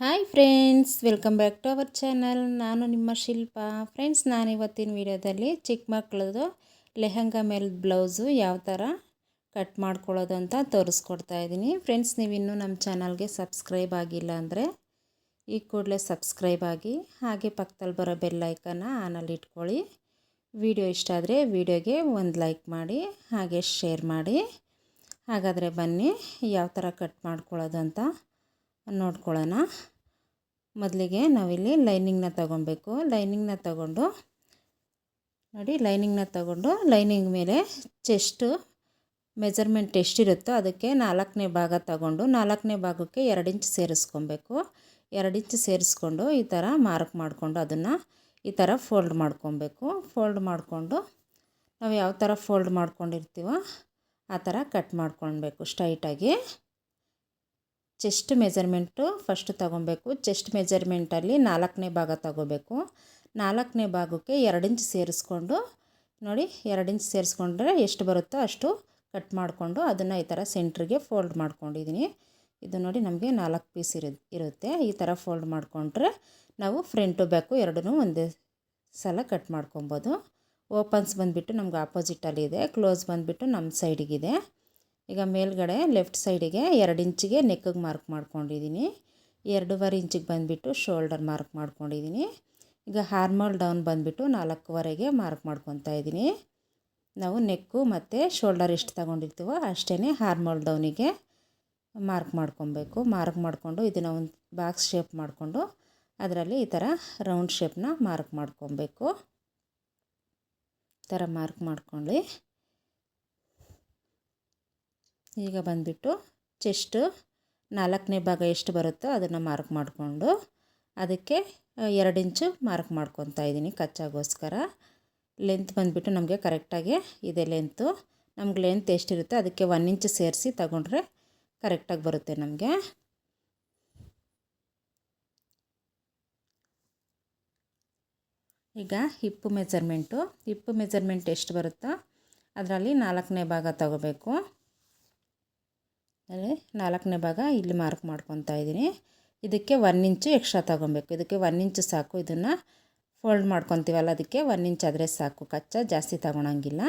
Hi friends, welcome back to our channel. ನಾನು ನಿಮ್ಮ ಶಿಲ್ಪ. Friends ನಾನು ಇವತ್ತಿನ ವಿಡಿಯೋದಲ್ಲಿ ಚಿಕ್ಕ ಮಕ್ಕಳದು ಲೆಹಂಗಾ ಮೇಲೆ ಬ್ಲೌಸು ಯಾವ ಥರ ಕಟ್ ಮಾಡ್ಕೊಳ್ಳೋದು ಅಂತ ತೋರಿಸ್ಕೊಡ್ತಾ ಇದ್ದೀನಿ. ಫ್ರೆಂಡ್ಸ್ ನೀವು ಇನ್ನೂ ನಮ್ಮ ಚಾನಲ್ಗೆ ಸಬ್ಸ್ಕ್ರೈಬ್ ಆಗಿಲ್ಲ ಅಂದರೆ ಈ ಕೂಡಲೇ ಸಬ್ಸ್ಕ್ರೈಬ್ ಆಗಿ, ಹಾಗೆ ಪಕ್ಕದಲ್ಲಿ ಬರೋ ಬೆಲ್ ಐಕನ್ನ ಆನಲ್ಲಿ ಇಟ್ಕೊಳ್ಳಿ. ವಿಡಿಯೋ ಇಷ್ಟ ಆದರೆ ವಿಡಿಯೋಗೆ ಒಂದು ಲೈಕ್ ಮಾಡಿ, ಹಾಗೆ ಶೇರ್ ಮಾಡಿ. ಹಾಗಾದರೆ ಬನ್ನಿ, ಯಾವ ಥರ ಕಟ್ ಮಾಡ್ಕೊಳ್ಳೋದು ಅಂತ ನೋಡ್ಕೊಳ್ಳೋಣ. ಮೊದಲಿಗೆ ನಾವಿಲ್ಲಿ ಲೈನಿಂಗ್ನ ತಗೊಬೇಕು. ಲೈನಿಂಗ್ನ ತಗೊಂಡು, ನೋಡಿ ಲೈನಿಂಗ್ನ ತಗೊಂಡು ಲೈನಿಂಗ್ ಮೇಲೆ ಚೆಸ್ಟು, ಮೆಜರ್ಮೆಂಟ್ ಎಷ್ಟಿರುತ್ತೋ ಅದಕ್ಕೆ ನಾಲ್ಕನೇ ಭಾಗ ತಗೊಂಡು, ನಾಲ್ಕನೇ ಭಾಗಕ್ಕೆ ಎರಡು ಇಂಚ್ ಸೇರಿಸ್ಕೊಬೇಕು. ಎರಡು ಇಂಚ್ ಸೇರಿಸ್ಕೊಂಡು ಈ ಥರ ಮಾರ್ಕ್ ಮಾಡಿಕೊಂಡು ಅದನ್ನು ಈ ಥರ ಫೋಲ್ಡ್ ಮಾಡ್ಕೊಬೇಕು. ಫೋಲ್ಡ್ ಮಾಡಿಕೊಂಡು ನಾವು ಯಾವ ಥರ ಫೋಲ್ಡ್ ಮಾಡ್ಕೊಂಡಿರ್ತೀವೋ ಆ ಥರ ಕಟ್ ಮಾಡ್ಕೊಳ್ಬೇಕು ಸ್ಟ್ರೈಟಾಗಿ. ಚೆಸ್ಟ್ ಮೆಜರ್ಮೆಂಟು ಫಸ್ಟ್ ತಗೊಬೇಕು. ಚೆಸ್ಟ್ ಮೆಜರ್ಮೆಂಟಲ್ಲಿ ನಾಲ್ಕನೇ ಭಾಗ ತಗೋಬೇಕು. ನಾಲ್ಕನೇ ಭಾಗಕ್ಕೆ ಎರಡು ಇಂಚ್ ಸೇರಿಸ್ಕೊಂಡು, ನೋಡಿ, ಎರಡು ಇಂಚ್ ಸೇರಿಸ್ಕೊಂಡ್ರೆ ಎಷ್ಟು ಬರುತ್ತೋ ಅಷ್ಟು ಕಟ್ ಮಾಡಿಕೊಂಡು ಅದನ್ನು ಈ ಥರ ಸೆಂಟ್ರಿಗೆ ಫೋಲ್ಡ್ ಮಾಡ್ಕೊಂಡಿದ್ದೀನಿ. ಇದು ನೋಡಿ ನಮಗೆ ನಾಲ್ಕು ಪೀಸ್ ಇರು, ಇರುತ್ತೆ. ಈ ಥರ ಫೋಲ್ಡ್ ಮಾಡಿಕೊಂಡ್ರೆ ನಾವು ಫ್ರಂಟು ಬ್ಯಾಕು ಎರಡೂ ಒಂದೇ ಸಲ ಕಟ್ ಮಾಡ್ಕೊಬೋದು. ಓಪನ್ಸ್ ಬಂದುಬಿಟ್ಟು ನಮ್ಗೆ ಆಪೋಸಿಟಲ್ಲಿ ಇದೆ. ಕ್ಲೋಸ್ ಬಂದುಬಿಟ್ಟು ನಮ್ಮ ಸೈಡಿಗಿದೆ. ಈಗ ಮೇಲ್ಗಡೆ ಲೆಫ್ಟ್ ಸೈಡಿಗೆ ಎರಡು ಇಂಚಿಗೆ ನೆಕ್ಕಿಗೆ ಮಾರ್ಕ್ ಮಾಡ್ಕೊಂಡಿದ್ದೀನಿ. ಎರಡೂವರೆ ಇಂಚಿಗೆ ಬಂದುಬಿಟ್ಟು ಶೋಲ್ಡರ್ ಮಾರ್ಕ್ ಮಾಡ್ಕೊಂಡಿದ್ದೀನಿ. ಈಗ ಹಾರ್ಮಲ್ ಡೌನ್ ಬಂದುಬಿಟ್ಟು ನಾಲ್ಕೂವರೆಗೆ ಮಾರ್ಕ್ ಮಾಡ್ಕೊತಾ ಇದ್ದೀನಿ. ನಾವು ನೆಕ್ಕು ಮತ್ತು ಶೋಲ್ಡರ್ ಎಷ್ಟು ತಗೊಂಡಿರ್ತೀವೋ ಅಷ್ಟೇ ಹಾರ್ಮೋಲ್ ಡೌನಿಗೆ ಮಾರ್ಕ್ ಮಾಡ್ಕೊಬೇಕು. ಮಾರ್ಕ್ ಮಾಡಿಕೊಂಡು ಇದನ್ನು ಒಂದು ಬಾಕ್ಸ್ ಶೇಪ್ ಮಾಡಿಕೊಂಡು ಅದರಲ್ಲಿ ಈ ಥರ ರೌಂಡ್ ಶೇಪ್ನ ಮಾರ್ಕ್ ಮಾಡ್ಕೊಬೇಕು. ಈ ಥರ ಮಾರ್ಕ್ ಮಾಡ್ಕೊಳ್ಳಿ. ಈಗ ಬಂದುಬಿಟ್ಟು ಚೆಸ್ಟು ನಾಲ್ಕನೇ ಭಾಗ ಎಷ್ಟು ಬರುತ್ತೋ ಅದನ್ನು ಮಾರ್ಕ್ ಮಾಡಿಕೊಂಡು ಅದಕ್ಕೆ ಎರಡು ಇಂಚು ಮಾರ್ಕ್ ಮಾಡ್ಕೊತಾ ಇದ್ದೀನಿ ಕಚ್ಚಾಗೋಸ್ಕರ. ಲೆಂತ್ ಬಂದುಬಿಟ್ಟು ನಮಗೆ ಕರೆಕ್ಟಾಗಿ ಇದೆ ಲೆಂತು ನಮ್ಗೆ ಲೆಂತ್ ಎಷ್ಟಿರುತ್ತೆ ಅದಕ್ಕೆ ಒನ್ ಇಂಚ್ ಸೇರಿಸಿ ತಗೊಂಡ್ರೆ ಕರೆಕ್ಟಾಗಿ ಬರುತ್ತೆ ನಮಗೆ. ಈಗ ಹಿಪ್ಪು ಮೆಜರ್ಮೆಂಟು ಹಿಪ್ಪು ಮೆಜರ್ಮೆಂಟ್ ಎಷ್ಟು ಬರುತ್ತೋ ಅದರಲ್ಲಿ ನಾಲ್ಕನೇ ಭಾಗ ತಗೋಬೇಕು. ಅಲ್ಲಿ ನಾಲ್ಕನೇ ಭಾಗ ಇಲ್ಲಿ ಮಾರ್ಕ್ ಮಾಡ್ಕೊತಾ ಇದ್ದೀನಿ. ಇದಕ್ಕೆ ಒನ್ ಇಂಚು ಎಕ್ಸ್ಟ್ರಾ ತೊಗೊಬೇಕು. ಇದಕ್ಕೆ ಒನ್ ಇಂಚು ಸಾಕು. ಇದನ್ನು ಫೋಲ್ಡ್ ಮಾಡ್ಕೊತೀವಲ್ಲ, ಅದಕ್ಕೆ ಒನ್ ಇಂಚ್ ಆದರೆ ಸಾಕು. ಕಚ್ಚಾ, ಜಾಸ್ತಿ ತಗೊಳಂಗಿಲ್ಲ.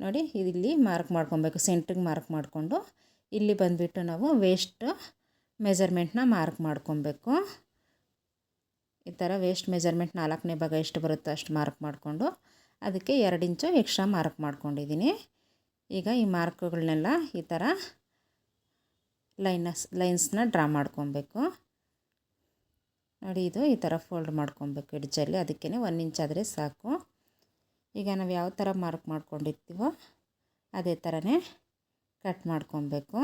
ನೋಡಿ, ಇಲ್ಲಿ ಮಾರ್ಕ್ ಮಾಡ್ಕೊಬೇಕು. ಸೆಂಟ್ರಿಗೆ ಮಾರ್ಕ್ ಮಾಡಿಕೊಂಡು ಇಲ್ಲಿ ಬಂದುಬಿಟ್ಟು ನಾವು ವೇಸ್ಟ್ ಮೆಜರ್ಮೆಂಟ್ನ ಮಾರ್ಕ್ ಮಾಡ್ಕೊಬೇಕು. ಈ ಥರ ವೇಸ್ಟ್ ಮೆಜರ್ಮೆಂಟ್ ನಾಲ್ಕನೇ ಭಾಗ ಎಷ್ಟು ಬರುತ್ತೋ ಅಷ್ಟು ಮಾರ್ಕ್ ಮಾಡಿಕೊಂಡು ಅದಕ್ಕೆ ಎರಡು ಇಂಚು ಎಕ್ಸ್ಟ್ರಾ ಮಾರ್ಕ್ ಮಾಡ್ಕೊಂಡಿದ್ದೀನಿ. ಈಗ ಈ ಮಾರ್ಕ್ಗಳನ್ನೆಲ್ಲ ಈ ಥರ ಲೈನಸ್, ಲೈನ್ಸ್ನ ಡ್ರಾ ಮಾಡ್ಕೊಬೇಕು. ನೋಡಿ, ಇದು ಈ ಥರ ಫೋಲ್ಡ್ ಮಾಡ್ಕೊಬೇಕು ಎಡ್ಜಲ್ಲಿ ಅದಕ್ಕೇ ಒನ್ ಇಂಚ್ ಆದರೆ ಸಾಕು. ಈಗ ನಾವು ಯಾವ ಥರ ಮಾರ್ಕ್ ಮಾಡ್ಕೊಂಡಿರ್ತೀವೋ ಅದೇ ಥರನೇ ಕಟ್ ಮಾಡ್ಕೊಬೇಕು.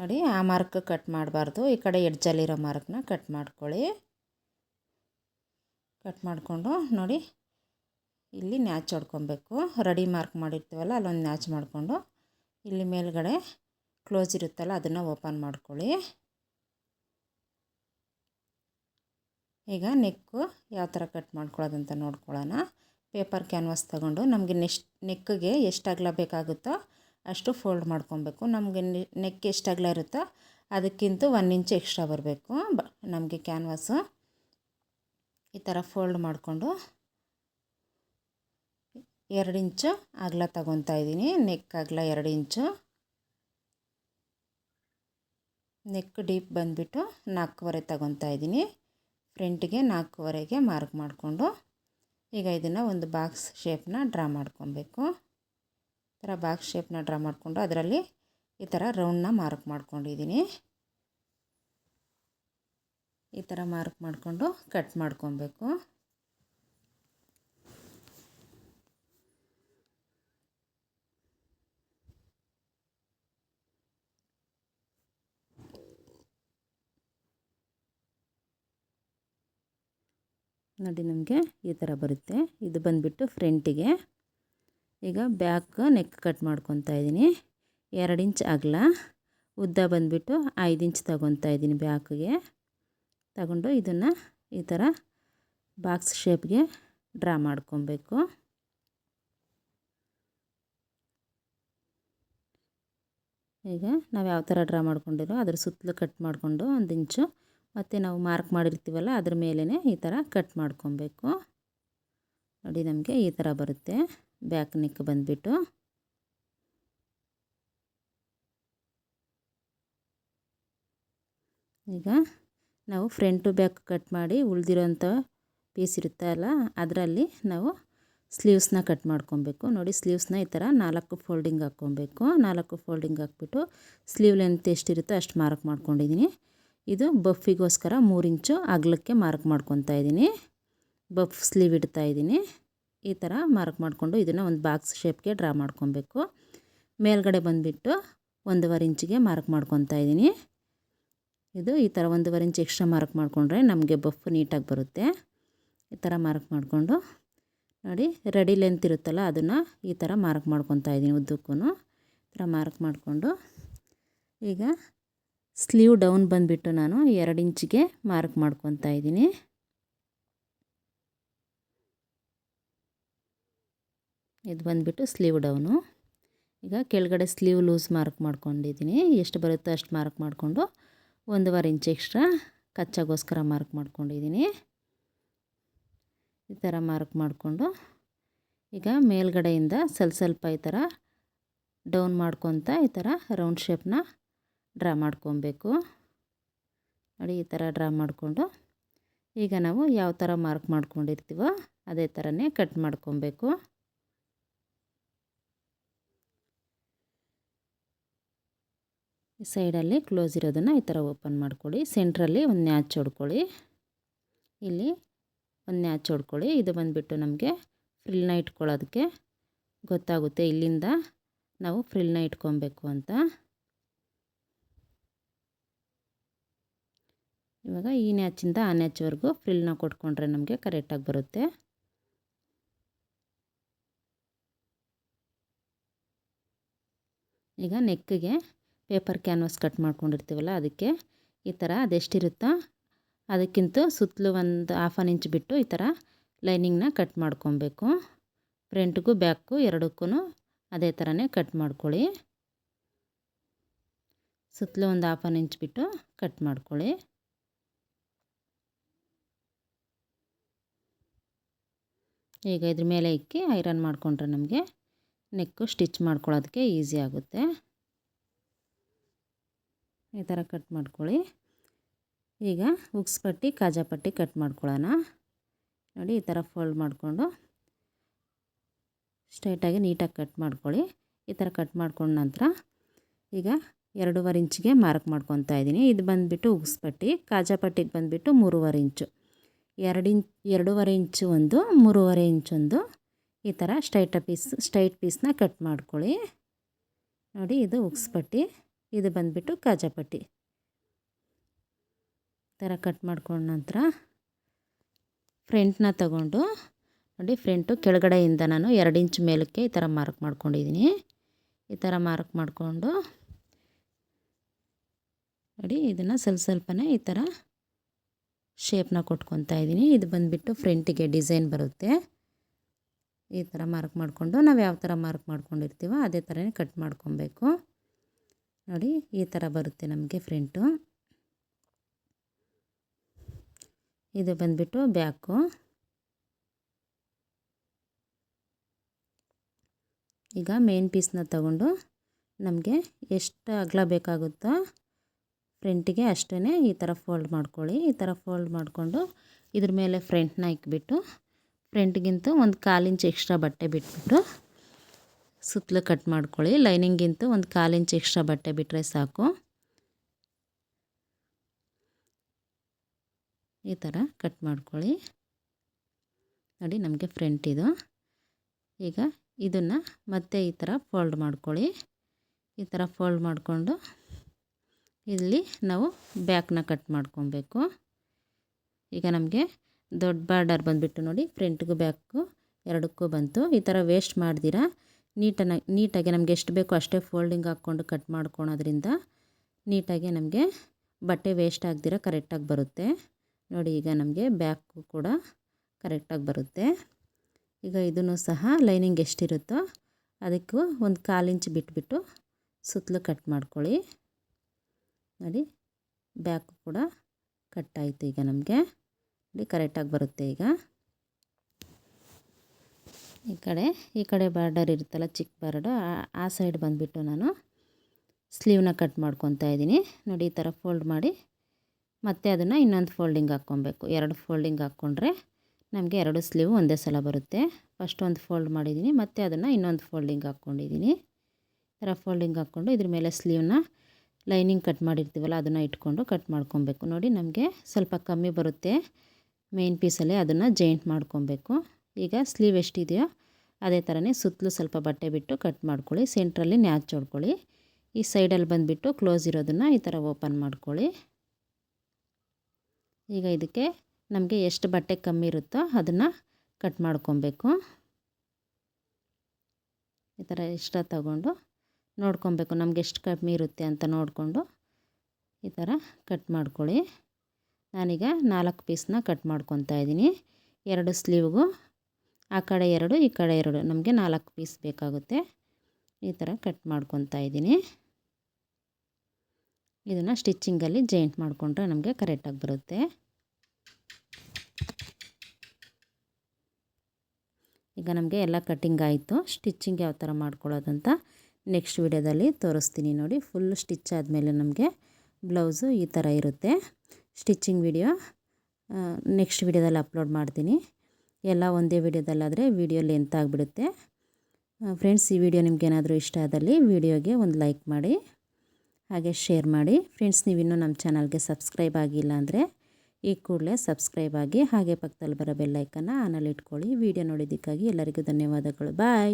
ನೋಡಿ, ಆ ಮಾರ್ಕ್ ಕಟ್ ಮಾಡಬಾರ್ದು. ಈ ಕಡೆ ಎಡ್ಜಲ್ಲಿರೋ ಮಾರ್ಕ್ನ ಕಟ್ ಮಾಡ್ಕೊಳ್ಳಿ. ಕಟ್ ಮಾಡಿಕೊಂಡು ನೋಡಿ, ಇಲ್ಲಿ ನ್ಯಾಚ್ ಹೊಡ್ಕೊಬೇಕು. ರೆಡಿ ಮಾರ್ಕ್ ಮಾಡಿರ್ತೀವಲ್ಲ, ಅಲ್ಲೊಂದು ನ್ಯಾಚ್ ಮಾಡಿಕೊಂಡು ಇಲ್ಲಿ ಮೇಲ್ಗಡೆ ಕ್ಲೋಸ್ ಇರುತ್ತಲ್ಲ, ಅದನ್ನು ಓಪನ್ ಮಾಡ್ಕೊಳ್ಳಿ. ಈಗ ನೆಕ್ಕು ಯಾವ ಥರ ಕಟ್ ಮಾಡ್ಕೊಳ್ಳೋದಂತ ನೋಡ್ಕೊಳ್ಳೋಣ. ಪೇಪರ್ ಕ್ಯಾನ್ವಾಸ್ ತಗೊಂಡು ನಮಗೆ ನೆಸ್ಟ್ ನೆಕ್ಕಿಗೆ ಎಷ್ಟು ಅಗಲ ಬೇಕಾಗುತ್ತೋ ಅಷ್ಟು ಫೋಲ್ಡ್ ಮಾಡ್ಕೊಬೇಕು. ನಮಗೆ ನೆಕ್ ಎಷ್ಟು ಅಗಲ ಇರುತ್ತೋ ಅದಕ್ಕಿಂತ ಒನ್ ಇಂಚ್ ಎಕ್ಸ್ಟ್ರಾ ಬರಬೇಕು. ಬ, ನಮಗೆ ಕ್ಯಾನ್ವಾಸು ಈ ಥರ ಫೋಲ್ಡ್ ಮಾಡಿಕೊಂಡು ಎರಡು ಇಂಚು ಅಗಲ ತಗೊತಾ ಇದ್ದೀನಿ. ನೆಕ್ ಅಗಲ ಎರಡು ಇಂಚು ನೆಕ್ ಡೀಪ್ ಬಂದುಬಿಟ್ಟು ನಾಲ್ಕೂವರೆ ತಗೊತಾ ಇದ್ದೀನಿ. ಫ್ರಂಟಿಗೆ ನಾಲ್ಕೂವರೆಗೆ ಮಾರ್ಕ್ ಮಾಡಿಕೊಂಡು ಈಗ ಇದನ್ನು ಒಂದು ಬಾಕ್ಸ್ ಶೇಪ್ನ ಡ್ರಾ ಮಾಡ್ಕೊಬೇಕು. ಈ ಥರ ಬಾಕ್ಸ್ ಶೇಪ್ನ ಡ್ರಾ ಮಾಡಿಕೊಂಡು ಅದರಲ್ಲಿ ಈ ಥರ ರೌಂಡ್ನ ಮಾರ್ಕ್ ಮಾಡ್ಕೊಂಡಿದ್ದೀನಿ. ಈ ಥರ ಮಾರ್ಕ್ ಮಾಡಿಕೊಂಡು ಕಟ್ ಮಾಡ್ಕೊಬೇಕು. ನೋಡಿ ನಮಗೆ ಈ ಥರ ಬರುತ್ತೆ. ಇದು ಬಂದುಬಿಟ್ಟು ಫ್ರಂಟಿಗೆ. ಈಗ ಬ್ಯಾಕ್ ನೆಕ್ ಕಟ್ ಮಾಡ್ಕೊತಾ ಇದ್ದೀನಿ. ಎರಡು ಇಂಚ್ ಅಗಲ. ಉದ್ದ ಬಂದುಬಿಟ್ಟು ಐದು ಇಂಚ್ ತಗೊತಾ ಇದ್ದೀನಿ ಬ್ಯಾಕ್ಗೆ. ತಗೊಂಡು ಇದನ್ನು ಈ ಥರ ಬಾಕ್ಸ್ ಶೇಪ್ಗೆ ಡ್ರಾ ಮಾಡ್ಕೊಬೇಕು. ಈಗ ನಾವು ಯಾವ ಥರ ಡ್ರಾ ಮಾಡ್ಕೊಂಡಿರೋ ಅದ್ರ ಸುತ್ತಲೂ ಕಟ್ ಮಾಡಿಕೊಂಡು ಒಂದು ಇಂಚು ಮತ್ತು ನಾವು ಮಾರ್ಕ್ ಮಾಡಿರ್ತೀವಲ್ಲ ಅದ್ರ ಮೇಲೇ ಈ ಥರ ಕಟ್ ಮಾಡ್ಕೊಬೇಕು. ನೋಡಿ ನಮಗೆ ಈ ಥರ ಬರುತ್ತೆ. ಬ್ಯಾಕ್ ನೆಕ್ ಬಂದುಬಿಟ್ಟು. ಈಗ ನಾವು ಫ್ರಂಟು ಬ್ಯಾಕ್ ಕಟ್ ಮಾಡಿ ಉಳಿದಿರೋಂಥ ಪೀಸ್ ಇರುತ್ತಲ್ಲ ಅದರಲ್ಲಿ ನಾವು ಸ್ಲೀವ್ಸ್ನ ಕಟ್ ಮಾಡ್ಕೊಬೇಕು. ನೋಡಿ ಸ್ಲೀವ್ಸ್ನ ಈ ಥರ ನಾಲ್ಕು ಫೋಲ್ಡಿಂಗ್ ಹಾಕ್ಕೊಬೇಕು. ನಾಲ್ಕು ಫೋಲ್ಡಿಂಗ್ ಹಾಕ್ಬಿಟ್ಟು ಸ್ಲೀವ್ ಲೆಂತ್ ಎಷ್ಟಿರುತ್ತೋ ಅಷ್ಟು ಮಾರ್ಕ್ ಮಾಡ್ಕೊಂಡಿದ್ದೀನಿ. ಇದು ಬಫ್ಫಿಗೋಸ್ಕರ ಮೂರು ಇಂಚು ಅಗಲಕ್ಕೆ ಮಾರ್ಕ್ ಮಾಡ್ಕೊತಾ ಇದ್ದೀನಿ. ಬಫ್ ಸ್ಲೀವ್ ಇಡ್ತಾ ಇದ್ದೀನಿ. ಈ ಥರ ಮಾರ್ಕ್ ಮಾಡಿಕೊಂಡು ಇದನ್ನು ಒಂದು ಬಾಕ್ಸ್ ಶೇಪ್ಗೆ ಡ್ರಾ ಮಾಡ್ಕೊಬೇಕು. ಮೇಲ್ಗಡೆ ಬಂದುಬಿಟ್ಟು ಒಂದೂವರೆ ಇಂಚಿಗೆ ಮಾರ್ಕ್ ಮಾಡ್ಕೊತಾ ಇದ್ದೀನಿ. ಇದು ಈ ಥರ ಒಂದೂವರೆ ಇಂಚ್ ಎಕ್ಸ್ಟ್ರಾ ಮಾರ್ಕ್ ಮಾಡಿಕೊಂಡ್ರೆ ನಮಗೆ ಬಫ್ ನೀಟಾಗಿ ಬರುತ್ತೆ. ಈ ಥರ ಮಾರ್ಕ್ ಮಾಡಿಕೊಂಡು ನೋಡಿ, ರೆಡಿ ಲೆಂತ್ ಇರುತ್ತಲ್ಲ ಅದನ್ನು ಈ ಥರ ಮಾರ್ಕ್ ಮಾಡ್ಕೊತಾ ಇದ್ದೀನಿ ಉದ್ದಕ್ಕೂ ಈ ಥರ ಮಾರ್ಕ್ ಮಾಡಿಕೊಂಡು ಈಗ ಸ್ಲೀವ್ ಡೌನ್ ಬಂದುಬಿಟ್ಟು ನಾನು ಎರಡು ಇಂಚಿಗೆ ಮಾರ್ಕ್ ಮಾಡ್ಕೊತಾ ಇದ್ದೀನಿ. ಇದು ಬಂದುಬಿಟ್ಟು ಸ್ಲೀವ್ ಡೌನು. ಈಗ ಕೆಳಗಡೆ ಸ್ಲೀವ್ ಲೂಸ್ ಮಾರ್ಕ್ ಮಾಡ್ಕೊಂಡಿದ್ದೀನಿ. ಎಷ್ಟು ಬರುತ್ತೋ ಅಷ್ಟು ಮಾರ್ಕ್ ಮಾಡಿಕೊಂಡು ಒಂದೂವರೆ ಇಂಚ್ ಎಕ್ಸ್ಟ್ರಾ ಕಚ್ಚಾಗೋಸ್ಕರ ಮಾರ್ಕ್ ಮಾಡ್ಕೊಂಡಿದ್ದೀನಿ. ಈ ಥರ ಮಾರ್ಕ್ ಮಾಡಿಕೊಂಡು ಈಗ ಮೇಲ್ಗಡೆಯಿಂದ ಸ್ವಲ್ಪ ಸ್ವಲ್ಪ ಈ ಥರ ಡೌನ್ ಮಾಡ್ಕೊತ ಈ ಥರ ರೌಂಡ್ ಶೇಪ್ನ ಡ್ರಾ ಮಾಡ್ಕೊಬೇಕು. ನೋಡಿ ಈ ಥರ ಡ್ರಾ ಮಾಡಿಕೊಂಡು ಈಗ ನಾವು ಯಾವ ಥರ ಮಾರ್ಕ್ ಮಾಡ್ಕೊಂಡಿರ್ತೀವೋ ಅದೇ ಥರನೇ ಕಟ್ ಮಾಡ್ಕೊಬೇಕು. ಸೈಡಲ್ಲಿ ಕ್ಲೋಸ್ ಇರೋದನ್ನು ಈ ಥರ ಓಪನ್ ಮಾಡ್ಕೊಳ್ಳಿ. ಸೆಂಟ್ರಲ್ಲಿ ಒಂದು ನ್ಯಾಚ್ ಹೊಡ್ಕೊಳ್ಳಿ. ಇಲ್ಲಿ ಒಂದು ನ್ಯಾಚ್ ಹೊಡ್ಕೊಳ್ಳಿ. ಇದು ಬಂದುಬಿಟ್ಟು ನಮಗೆ ಫ್ರಿಲ್ನ ಇಟ್ಕೊಳ್ಳೋದಕ್ಕೆ ಗೊತ್ತಾಗುತ್ತೆ ಇಲ್ಲಿಂದ ನಾವು ಫ್ರಿಲ್ನ ಇಟ್ಕೊಬೇಕು ಅಂತ. ಇವಾಗ ಈ ನ್ಯಾಚಿಂದ ಆ ನ್ಯಾಚ್ವರೆಗೂ ಫ್ರಿಲ್ನ ಕೊಟ್ಕೊಂಡ್ರೆ ನಮಗೆ ಕರೆಕ್ಟಾಗಿ ಬರುತ್ತೆ. ಈಗ ನೆಕ್ಕಿಗೆ ಪೇಪರ್ ಕ್ಯಾನ್ವಾಸ್ ಕಟ್ ಮಾಡ್ಕೊಂಡಿರ್ತೀವಲ್ಲ ಅದಕ್ಕೆ ಈ ಥರ ಅದೆಷ್ಟಿರುತ್ತೋ ಅದಕ್ಕಿಂತ ಸುತ್ತಲೂ ಒಂದು ಹಾಫ್ ಆನ್ ಇಂಚ್ ಬಿಟ್ಟು ಈ ಥರ ಲೈನಿಂಗ್ನ ಕಟ್ ಮಾಡ್ಕೊಬೇಕು. ಫ್ರಂಟ್ಗೂ ಬ್ಯಾಕು ಎರಡಕ್ಕೂ ಅದೇ ಥರನೇ ಕಟ್ ಮಾಡ್ಕೊಳ್ಳಿ. ಸುತ್ತಲೂ ಒಂದು ಹಾಫ್ ಆನ್ ಇಂಚ್ ಬಿಟ್ಟು ಕಟ್ ಮಾಡ್ಕೊಳ್ಳಿ. ಈಗ ಇದ್ರ ಮೇಲೆ ಇಕ್ಕಿ ಐರನ್ ಮಾಡಿಕೊಂಡ್ರೆ ನಮಗೆ ನೆಕ್ಕು ಸ್ಟಿಚ್ ಮಾಡ್ಕೊಳ್ಳೋದಕ್ಕೆ ಈಸಿ ಆಗುತ್ತೆ. ಈ ಥರ ಕಟ್ ಮಾಡ್ಕೊಳ್ಳಿ. ಈಗ ಉಕ್ಸ್ ಪಟ್ಟಿ, ಕಾಜಾ ಪಟ್ಟಿ ಕಟ್ ಮಾಡ್ಕೊಳ್ಳೋಣ. ನೋಡಿ ಈ ಥರ ಫೋಲ್ಡ್ ಮಾಡಿಕೊಂಡು ಸ್ಟ್ರೈಟಾಗಿ ನೀಟಾಗಿ ಕಟ್ ಮಾಡ್ಕೊಳ್ಳಿ. ಈ ಥರ ಕಟ್ ಮಾಡ್ಕೊಂಡ ನಂತರ ಈಗ ಎರಡೂವರೆ ಇಂಚಿಗೆ ಮಾರ್ಕ್ ಮಾಡ್ಕೊತಾ ಇದ್ದೀನಿ. ಇದು ಬಂದುಬಿಟ್ಟು ಉಗ್ಸ್ಪಟ್ಟಿ ಕಾಜಾ ಪಟ್ಟಿಗೆ ಬಂದುಬಿಟ್ಟು ಮೂರುವರೆ ಇಂಚು. ಎರಡು ಇಂಚ್, ಎರಡೂವರೆ ಇಂಚು ಒಂದು, ಮೂರುವರೆ ಇಂಚೊಂದು ಈ ಥರ ಸ್ಟ್ರೈಟ ಪೀಸ್, ಸ್ಟ್ರೈಟ್ ಪೀಸ್ನ ಕಟ್ ಮಾಡ್ಕೊಳ್ಳಿ. ನೋಡಿ, ಇದು ಉಕ್ಸ್ಪಟ್ಟಿ ಇದು ಬಂದುಬಿಟ್ಟು ಕಾಜಾಪಟ್ಟಿ ಈ ಥರ ಕಟ್ ಮಾಡ್ಕೊಂಡ ನಂತರ ಫ್ರೆಂಟ್ನ ತಗೊಂಡು, ನೋಡಿ, ಫ್ರೆಂಟು ಕೆಳಗಡೆಯಿಂದ ನಾನು ಎರಡು ಇಂಚ್ ಮೇಲಕ್ಕೆ ಈ ಥರ ಮಾರ್ಕ್ ಮಾಡ್ಕೊಂಡಿದ್ದೀನಿ. ಈ ಥರ ಮಾರ್ಕ್ ಮಾಡಿಕೊಂಡು, ನೋಡಿ, ಇದನ್ನು ಸ್ವಲ್ಪ ಸ್ವಲ್ಪನೇ ಈ ಥರ ಶೇಪ್ನ ಕೊಟ್ಕೊತಾ ಇದ್ದೀನಿ. ಇದು ಬಂದುಬಿಟ್ಟು ಫ್ರಂಟಿಗೆ ಡಿಸೈನ್ ಬರುತ್ತೆ. ಈ ಥರ ಮಾರ್ಕ್ ಮಾಡಿಕೊಂಡು, ನಾವು ಯಾವ ಥರ ಮಾರ್ಕ್ ಮಾಡ್ಕೊಂಡಿರ್ತೀವೋ ಅದೇ ಥರನೇ ಕಟ್ ಮಾಡ್ಕೊಬೇಕು. ನೋಡಿ, ಈ ಥರ ಬರುತ್ತೆ ನಮಗೆ ಫ್ರಂಟು. ಇದು ಬಂದುಬಿಟ್ಟು ಬ್ಯಾಕು. ಈಗ ಮೇನ್ ಪೀಸ್ನ ತಗೊಂಡು ನಮಗೆ ಎಷ್ಟು ಅಗಲ ಬೇಕಾಗುತ್ತೋ ಫ್ರಂಟಿಗೆ ಅಷ್ಟೇ ಈ ಥರ ಫೋಲ್ಡ್ ಮಾಡ್ಕೊಳ್ಳಿ. ಈ ಥರ ಫೋಲ್ಡ್ ಮಾಡಿಕೊಂಡು ಇದ್ರ ಮೇಲೆ ಫ್ರಂಟ್ನ ಇಕ್ಬಿಟ್ಟು ಫ್ರಂಟ್ಗಿಂತ ಒಂದು ಕಾಲಿಂಚ್ ಎಕ್ಸ್ಟ್ರಾ ಬಟ್ಟೆ ಬಿಟ್ಬಿಟ್ಟು ಸುತ್ತಲೂ ಕಟ್ ಮಾಡ್ಕೊಳ್ಳಿ. ಲೈನಿಂಗಿಂತ ಒಂದು ಕಾಲಿಂಚ್ ಎಕ್ಸ್ಟ್ರಾ ಬಟ್ಟೆ ಬಿಟ್ಟರೆ ಸಾಕು. ಈ ಥರ ಕಟ್ ಮಾಡ್ಕೊಳ್ಳಿ. ನೋಡಿ ನಮಗೆ ಫ್ರಂಟ್ ಇದು. ಈಗ ಇದನ್ನು ಮತ್ತೆ ಈ ಥರ ಫೋಲ್ಡ್ ಮಾಡ್ಕೊಳ್ಳಿ. ಈ ಥರ ಫೋಲ್ಡ್ ಮಾಡಿಕೊಂಡು ಇಲ್ಲಿ ನಾವು ಬ್ಯಾಕ್ನ ಕಟ್ ಮಾಡ್ಕೊಬೇಕು. ಈಗ ನಮಗೆ ದೊಡ್ಡ ಬಾರ್ಡರ್ ಬಂದುಬಿಟ್ಟು ನೋಡಿ ಫ್ರಂಟ್ಗೂ ಬ್ಯಾಕ್ಗೂ ಎರಡಕ್ಕೂ ಬಂತು. ಈ ಥರ ವೇಸ್ಟ್ ಮಾಡ್ದಿರಾ? ನೀಟನ್ನ ನೀಟಾಗಿ ನಮಗೆ ಎಷ್ಟು ಬೇಕೋ ಅಷ್ಟೇ ಫೋಲ್ಡಿಂಗ್ ಹಾಕ್ಕೊಂಡು ಕಟ್ ಮಾಡ್ಕೊಳೋದ್ರಿಂದ ನೀಟಾಗಿ ನಮಗೆ ಬಟ್ಟೆ ವೇಸ್ಟ್ ಆಗದಿರ ಕರೆಕ್ಟಾಗಿ ಬರುತ್ತೆ. ನೋಡಿ, ಈಗ ನಮಗೆ ಬ್ಯಾಕು ಕೂಡ ಕರೆಕ್ಟಾಗಿ ಬರುತ್ತೆ. ಈಗ ಇದನ್ನು ಸಹ ಲೈನಿಂಗ್ ಎಷ್ಟಿರುತ್ತೋ ಅದಕ್ಕೂ ಒಂದು ಕಾಲು ಇಂಚ್ ಬಿಟ್ಬಿಟ್ಟು ಸುತ್ತಲೂ ಕಟ್ ಮಾಡ್ಕೊಳ್ಳಿ. ನೋಡಿ, ಬ್ಯಾಕು ಕೂಡ ಕಟ್ ಆಯಿತು ಈಗ ನಮಗೆ. ನೋಡಿ, ಕರೆಕ್ಟಾಗಿ ಬರುತ್ತೆ ಈಗ. ಈ ಕಡೆ ಈ ಕಡೆ ಬಾರ್ಡರ್ ಇರುತ್ತಲ್ಲ, ಚಿಕ್ಕ ಬಾರ್ಡರ್, ಆ ಸೈಡ್ ಬಂದುಬಿಟ್ಟು ನಾನು ಸ್ಲೀವ್ನ ಕಟ್ ಮಾಡ್ಕೊತಾ ಇದ್ದೀನಿ. ನೋಡಿ, ಈ ಥರ ಫೋಲ್ಡ್ ಮಾಡಿ ಮತ್ತೆ ಅದನ್ನು ಇನ್ನೊಂದು ಫೋಲ್ಡಿಂಗ್ ಹಾಕ್ಕೊಬೇಕು. ಎರಡು ಫೋಲ್ಡಿಂಗ್ ಹಾಕ್ಕೊಂಡ್ರೆ ನಮಗೆ ಎರಡು ಸ್ಲೀವ್ ಒಂದೇ ಸಲ ಬರುತ್ತೆ. ಫಸ್ಟ್ ಒಂದು ಫೋಲ್ಡ್ ಮಾಡಿದ್ದೀನಿ, ಮತ್ತೆ ಅದನ್ನು ಇನ್ನೊಂದು ಫೋಲ್ಡಿಂಗ್ ಹಾಕ್ಕೊಂಡಿದ್ದೀನಿ. ಥರ ಫೋಲ್ಡಿಂಗ್ ಹಾಕ್ಕೊಂಡು ಇದ್ರ ಮೇಲೆ ಸ್ಲೀವ್ನ ಲೈನಿಂಗ್ ಕಟ್ ಮಾಡಿರ್ತೀವಲ್ಲ, ಅದನ್ನು ಇಟ್ಕೊಂಡು ಕಟ್ ಮಾಡ್ಕೊಬೇಕು. ನೋಡಿ ನಮಗೆ ಸ್ವಲ್ಪ ಕಮ್ಮಿ ಬರುತ್ತೆ. ಮೇನ್ ಪೀಸಲ್ಲೇ ಅದನ್ನು ಜಾಯಿಂಟ್ ಮಾಡ್ಕೊಬೇಕು. ಈಗ ಸ್ಲೀವ್ ಎಷ್ಟಿದೆಯೋ ಅದೇ ಥರನೇ ಸುತ್ತಲೂ ಸ್ವಲ್ಪ ಬಟ್ಟೆ ಬಿಟ್ಟು ಕಟ್ ಮಾಡ್ಕೊಳ್ಳಿ. ಸೆಂಟ್ರಲ್ಲಿ ನ್ಯಾಚ್ ಹೊಡ್ಕೊಳ್ಳಿ. ಈ ಸೈಡಲ್ಲಿ ಬಂದುಬಿಟ್ಟು ಕ್ಲೋಸ್ ಇರೋದನ್ನು ಈ ಥರ ಓಪನ್ ಮಾಡ್ಕೊಳ್ಳಿ. ಈಗ ಇದಕ್ಕೆ ನಮಗೆ ಎಷ್ಟು ಬಟ್ಟೆ ಕಮ್ಮಿ ಇರುತ್ತೋ ಅದನ್ನು ಕಟ್ ಮಾಡ್ಕೊಬೇಕು. ಈ ಥರ ಇಷ್ಟ ತಗೊಂಡು ನೋಡ್ಕೊಬೇಕು. ನಮ್ಗೆ ಎಷ್ಟು ಕಮ್ಮಿ ಇರುತ್ತೆ ಅಂತ ನೋಡಿಕೊಂಡು ಈ ಥರ ಕಟ್ ಮಾಡ್ಕೊಳ್ಳಿ. ನಾನೀಗ ನಾಲ್ಕು ಪೀಸ್ನ ಕಟ್ ಮಾಡ್ಕೊತಾ ಇದ್ದೀನಿ. ಎರಡು ಸ್ಲೀವ್ಗೂ, ಆ ಕಡೆ ಎರಡು, ಈ ಕಡೆ ಎರಡು. ನಮಗೆ ನಾಲ್ಕು ಪೀಸ್ ಬೇಕಾಗುತ್ತೆ. ಈ ಥರ ಕಟ್ ಮಾಡ್ಕೊತಾ ಇದ್ದೀನಿ. ಇದನ್ನು ಸ್ಟಿಚ್ಚಿಂಗಲ್ಲಿ ಜಾಯಿಂಟ್ ಮಾಡಿಕೊಂಡ್ರೆ ನಮಗೆ ಕರೆಕ್ಟಾಗಿ ಬರುತ್ತೆ. ಈಗ ನಮಗೆ ಎಲ್ಲ ಕಟ್ಟಿಂಗ್ ಆಯಿತು. ಸ್ಟಿಚ್ಚಿಂಗ್ ಯಾವ ಥರ ಮಾಡ್ಕೊಳ್ಳೋದಂತ ನೆಕ್ಸ್ಟ್ ವಿಡಿಯೋದಲ್ಲಿ ತೋರಿಸ್ತೀನಿ ನೋಡಿ. ಫುಲ್ ಸ್ಟಿಚ್ ಆದಮೇಲೆ ನಮಗೆ ಬ್ಲೌಸು ಈ ಥರ ಇರುತ್ತೆ. ಸ್ಟಿಚ್ಚಿಂಗ್ ವಿಡಿಯೋ ನೆಕ್ಸ್ಟ್ ವಿಡಿಯೋದಲ್ಲಿ ಅಪ್ಲೋಡ್ ಮಾಡ್ತೀನಿ. ಎಲ್ಲ ಒಂದೇ ವಿಡಿಯೋದಲ್ಲಾದರೆ ವಿಡಿಯೋ ಲೆಂತ್ ಆಗಿಬಿಡುತ್ತೆ. ಫ್ರೆಂಡ್ಸ್ ಈ ವಿಡಿಯೋ ನಿಮಗೇನಾದರೂ ಇಷ್ಟ ಆದಲ್ಲಿ ವಿಡಿಯೋಗೆ ಒಂದು ಲೈಕ್ ಮಾಡಿ, ಹಾಗೆ ಶೇರ್ ಮಾಡಿ. ಫ್ರೆಂಡ್ಸ್ ನೀವಿನ್ನೂ ನಮ್ಮ ಚಾನಲ್ಗೆ ಸಬ್ಸ್ಕ್ರೈಬ್ ಆಗಿಲ್ಲ ಅಂದರೆ ಈ ಕೂಡಲೇ ಸಬ್ಸ್ಕ್ರೈಬ್ ಆಗಿ ಹಾಗೆ ಪಕ್ಕದಲ್ಲಿ ಬರೋ ಬೆಲ್ಲೈಕನ್ನು ಆನಲ್ಲಿ ಇಟ್ಕೊಳ್ಳಿ. ವಿಡಿಯೋ ನೋಡಿದ್ದಕ್ಕಾಗಿ ಎಲ್ಲರಿಗೂ ಧನ್ಯವಾದಗಳು. ಬಾಯ್